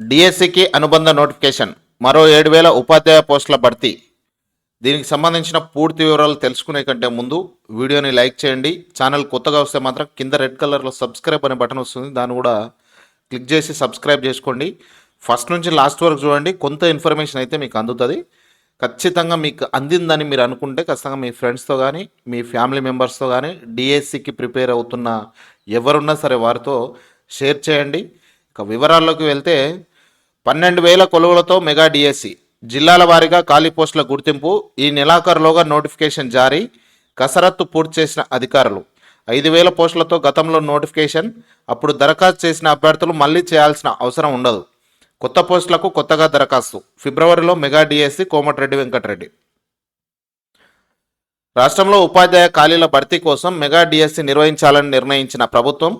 డిఎస్సికి అనుబంధ నోటిఫికేషన్ మరో ఏడు వేల ఉపాధ్యాయ పోస్టుల భర్తీ. దీనికి సంబంధించిన పూర్తి వివరాలు తెలుసుకునే కంటే ముందు వీడియోని లైక్ చేయండి. ఛానల్ కొత్తగా వస్తే మాత్రం కింద రెడ్ కలర్లో సబ్స్క్రైబ్ అనే బటన్ వస్తుంది. దాన్ని కూడా క్లిక్ చేసి సబ్స్క్రైబ్ చేసుకోండి. ఫస్ట్ నుంచి లాస్ట్ వరకు చూడండి. కొంత ఇన్ఫర్మేషన్ అయితే మీకు అందుతుంది. ఖచ్చితంగా మీకు అందిందని మీరు అనుకుంటే ఖచ్చితంగా మీ ఫ్రెండ్స్తో కానీ మీ ఫ్యామిలీ మెంబర్స్తో కానీ డిఎస్సికి ప్రిపేర్ అవుతున్న ఎవరున్నా సరే వారితో షేర్ చేయండి. ఇక వివరాల్లోకి వెళ్తే పన్నెండు వేల కొలువులతో మెగా డిఎస్సి. జిల్లాల వారీగా ఖాళీ పోస్టుల గుర్తింపు ఈ నెలాఖరులోగా నోటిఫికేషన్ జారీ కసరత్తు పూర్తి చేసిన అధికారులు. ఐదు వేల పోస్టులతో గతంలో నోటిఫికేషన్ అప్పుడు దరఖాస్తు చేసిన అభ్యర్థులు మళ్ళీ చేయాల్సిన అవసరం ఉండదు. కొత్త పోస్టులకు కొత్తగా దరఖాస్తు. ఫిబ్రవరిలో మెగా డిఎస్సి కోమటిరెడ్డి వెంకటరెడ్డి. రాష్ట్రంలో ఉపాధ్యాయ ఖాళీల భర్తీ కోసం మెగా డిఎస్సి నిర్వహించాలని నిర్ణయించిన ప్రభుత్వం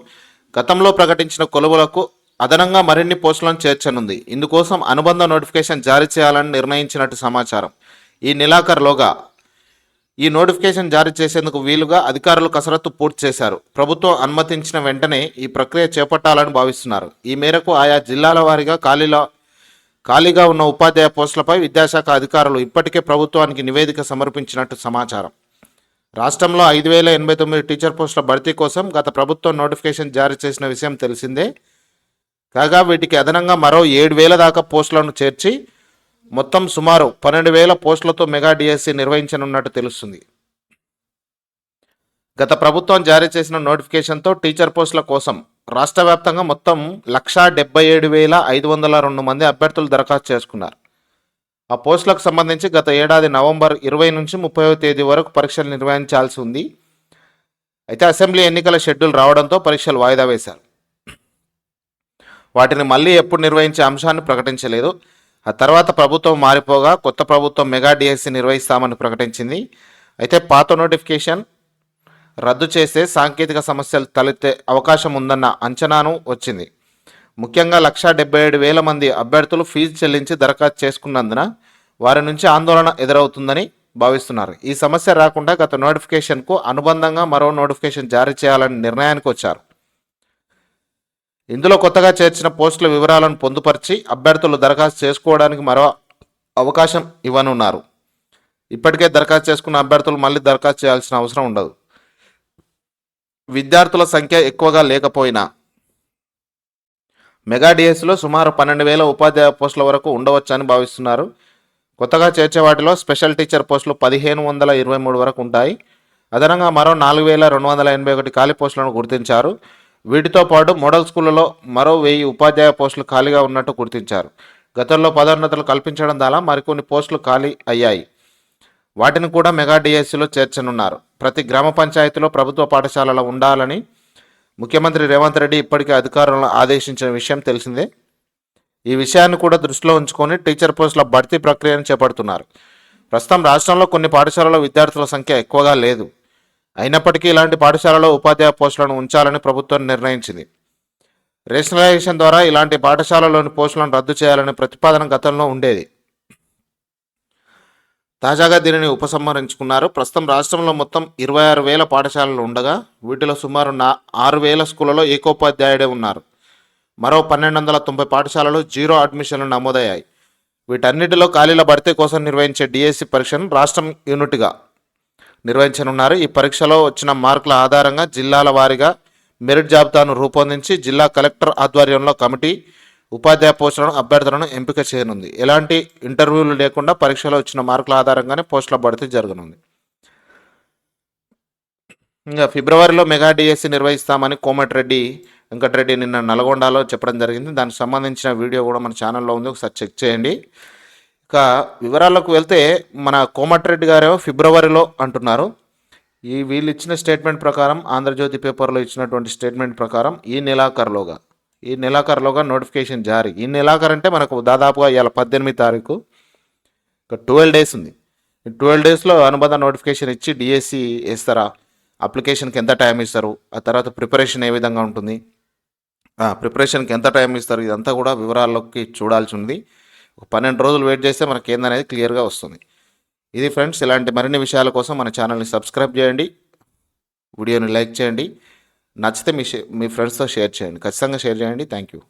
గతంలో ప్రకటించిన కొలువులకు అదనంగా మరిన్ని పోస్టులను చేర్చనుంది. ఇందుకోసం అనుబంధ నోటిఫికేషన్ జారీ చేయాలని నిర్ణయించినట్టు సమాచారం. ఈ నెలాఖరులోగా ఈ నోటిఫికేషన్ జారీ చేసేందుకు వీలుగా అధికారులు కసరత్తు పూర్తి చేశారు. ప్రభుత్వం అనుమతించిన వెంటనే ఈ ప్రక్రియ చేపట్టాలని భావిస్తున్నారు. ఈ మేరకు ఆయా జిల్లాల వారీగా ఖాళీల ఖాళీగా ఉన్న ఉపాధ్యాయ పోస్టులపై విద్యాశాఖ అధికారులు ఇప్పటికే ప్రభుత్వానికి నివేదిక సమర్పించినట్టు సమాచారం. రాష్ట్రంలో ఐదు వేల ఎనభై తొమ్మిది టీచర్ పోస్టుల భర్తీ కోసం గత ప్రభుత్వం నోటిఫికేషన్ జారీ చేసిన విషయం తెలిసిందే. కాగా వీటికి అదనంగా మరో ఏడు వేల దాకా పోస్టులను చేర్చి మొత్తం సుమారు పన్నెండు వేల పోస్టులతో మెగా డిఎస్సి నిర్వహించనున్నట్టు తెలుస్తుంది. గత ప్రభుత్వం జారీ చేసిన నోటిఫికేషన్తో టీచర్ పోస్టుల కోసం రాష్ట్ర వ్యాప్తంగా మొత్తం లక్షా డెబ్బై ఏడు వేల ఐదు వందల రెండు మంది అభ్యర్థులు దరఖాస్తు చేసుకున్నారు. ఆ పోస్టులకు సంబంధించి గత ఏడాది నవంబర్ ఇరవై నుంచి ముప్పై తేదీ వరకు పరీక్షలు నిర్వహించాల్సి ఉంది. అయితే అసెంబ్లీ ఎన్నికల షెడ్యూల్ రావడంతో పరీక్షలు వాయిదా వేశారు. వాటిని మళ్ళీ ఎప్పుడు నిర్వహించే అంశాన్ని ప్రకటించలేదు. ఆ తర్వాత ప్రభుత్వం మారిపోగా కొత్త ప్రభుత్వం మెగా డిఎస్సి నిర్వహిస్తామని ప్రకటించింది. అయితే పాత నోటిఫికేషన్ రద్దు చేస్తే సాంకేతిక సమస్యలు తలెత్తే అవకాశం ఉందన్న అంచనాను వచ్చింది. ముఖ్యంగా లక్షా డెబ్బై ఏడు వేల మంది అభ్యర్థులు ఫీజు చెల్లించి దరఖాస్తు చేసుకున్నందున వారి నుంచి ఆందోళన ఎదురవుతుందని భావిస్తున్నారు. ఈ సమస్య రాకుండా గత నోటిఫికేషన్కు అనుబంధంగా మరో నోటిఫికేషన్ జారీ చేయాలని నిర్ణయానికి వచ్చారు. ఇందులో కొత్తగా చేర్చిన పోస్టుల వివరాలను పొందుపరిచి అభ్యర్థులు దరఖాస్తు చేసుకోవడానికి మరో అవకాశం ఇవ్వనున్నారు. ఇప్పటికే దరఖాస్తు చేసుకున్న అభ్యర్థులు మళ్ళీ దరఖాస్తు చేయాల్సిన అవసరం ఉండదు. విద్యార్థుల సంఖ్య ఎక్కువగా లేకపోయినా మెగా డిఎస్లో సుమారు పన్నెండు వేల ఉపాధ్యాయ పోస్టుల వరకు ఉండవచ్చని భావిస్తున్నారు. కొత్తగా చేర్చే వాటిలో స్పెషల్ టీచర్ పోస్టులు పదిహేను వందల ఇరవై మూడు వరకు ఉంటాయి. అదనంగా మరో నాలుగు వేల రెండు వందల ఎనభై ఒకటి ఖాళీ పోస్టులను గుర్తించారు. వీటితో పాటు మోడల్ స్కూళ్ళలో మరో వెయ్యి ఉపాధ్యాయ పోస్టులు ఖాళీగా ఉన్నట్టు గుర్తించారు. గతంలో పదోన్నతులు కల్పించడం ద్వారా మరికొన్ని పోస్టులు ఖాళీ అయ్యాయి. వాటిని కూడా మెగా డిఎస్సిలో చేర్చనున్నారు. ప్రతి గ్రామ పంచాయతీలో ప్రభుత్వ పాఠశాలలు ఉండాలని ముఖ్యమంత్రి రేవంత్ రెడ్డి ఇప్పటికే అధికారులను ఆదేశించిన విషయం తెలిసిందే. ఈ విషయాన్ని కూడా దృష్టిలో ఉంచుకొని టీచర్ పోస్టుల భర్తీ ప్రక్రియను చేపడుతున్నారు. ప్రస్తుతం రాష్ట్రంలో కొన్ని పాఠశాలలో విద్యార్థుల సంఖ్య ఎక్కువగా లేదు. అయినప్పటికీ ఇలాంటి పాఠశాలలో ఉపాధ్యాయ పోస్టులను ఉంచాలని ప్రభుత్వం నిర్ణయించింది. రేషనలైజేషన్ ద్వారా ఇలాంటి పాఠశాలలోని పోస్టులను రద్దు చేయాలనే ప్రతిపాదన గతంలో ఉండేది. తాజాగా దీనిని ఉపసంహరించుకున్నారు. ప్రస్తుతం రాష్ట్రంలో మొత్తం ఇరవై ఆరు వేల పాఠశాలలు ఉండగా వీటిలో సుమారు నా ఆరు వేల స్కూళ్ళలో ఏకోపాధ్యాయుడే ఉన్నారు. మరో పన్నెండు వందల తొంభై పాఠశాలలు జీరో అడ్మిషన్లు నమోదయ్యాయి. వీటన్నిటిలో ఖాళీల భర్తీ కోసం నిర్వహించే డిఎస్సి పరీక్షను రాష్ట్రం యూనిట్గా నిర్వహించనున్నారు. ఈ పరీక్షలో వచ్చిన మార్కుల ఆధారంగా జిల్లాల వారీగా మెరిట్ జాబితాను రూపొందించి జిల్లా కలెక్టర్ ఆధ్వర్యంలో కమిటీ ఉపాధ్యాయ పోస్టులను అభ్యర్థులను ఎంపిక చేయనుంది. ఎలాంటి ఇంటర్వ్యూలు లేకుండా పరీక్షలో వచ్చిన మార్కుల ఆధారంగానే పోస్టుల భర్తీ జరగనుంది. ఇంకా ఫిబ్రవరిలో మెగా డిఎస్సి నిర్వహిస్తామని కోమటిరెడ్డి వెంకటరెడ్డి నిన్న నల్గొండలో చెప్పడం జరిగింది. దానికి సంబంధించిన వీడియో కూడా మన ఛానల్లో ఉంది. ఒకసారి చెక్ చేయండి. ఇక వివరాల్లోకి వెళ్తే మన కోమటిరెడ్డి గారేమో ఫిబ్రవరిలో అంటున్నారు. ఈ వీళ్ళు ఇచ్చిన స్టేట్మెంట్ ప్రకారం ఆంధ్రజ్యోతి పేపర్లో ఇచ్చినటువంటి స్టేట్మెంట్ ప్రకారం ఈ నెలాఖరులోగా ఈ నెలాఖరులోగా నోటిఫికేషన్ జారీ. ఈ నెలాఖరు అంటే మనకు దాదాపుగా ఇవాళ పద్దెనిమిది తారీఖు ఒక ట్వెల్వ్ డేస్ ఉంది. ఈ ట్వెల్వ్ డేస్లో అనుబంధ నోటిఫికేషన్ ఇచ్చి డిఎస్సి వేస్తారా? అప్లికేషన్కి ఎంత టైం ఇస్తారు? ఆ తర్వాత ప్రిపరేషన్ ఏ విధంగా ఉంటుంది? ప్రిపరేషన్కి ఎంత టైం ఇస్తారు? ఇదంతా కూడా వివరాల్లోకి చూడాల్సి ఉంది. ఒక పన్నెండు రోజులు వెయిట్ చేస్తే మనకి ఏందనేది క్లియర్గా వస్తుంది. ఇది ఫ్రెండ్స్ ఇలాంటి మరిన్ని విషయాల కోసం మన ఛానల్ని సబ్స్క్రైబ్ చేయండి. వీడియోని లైక్ చేయండి. నచ్చితే మీ షే మీ ఫ్రెండ్స్తో షేర్ చేయండి. ఖచ్చితంగా షేర్ చేయండి. Thank you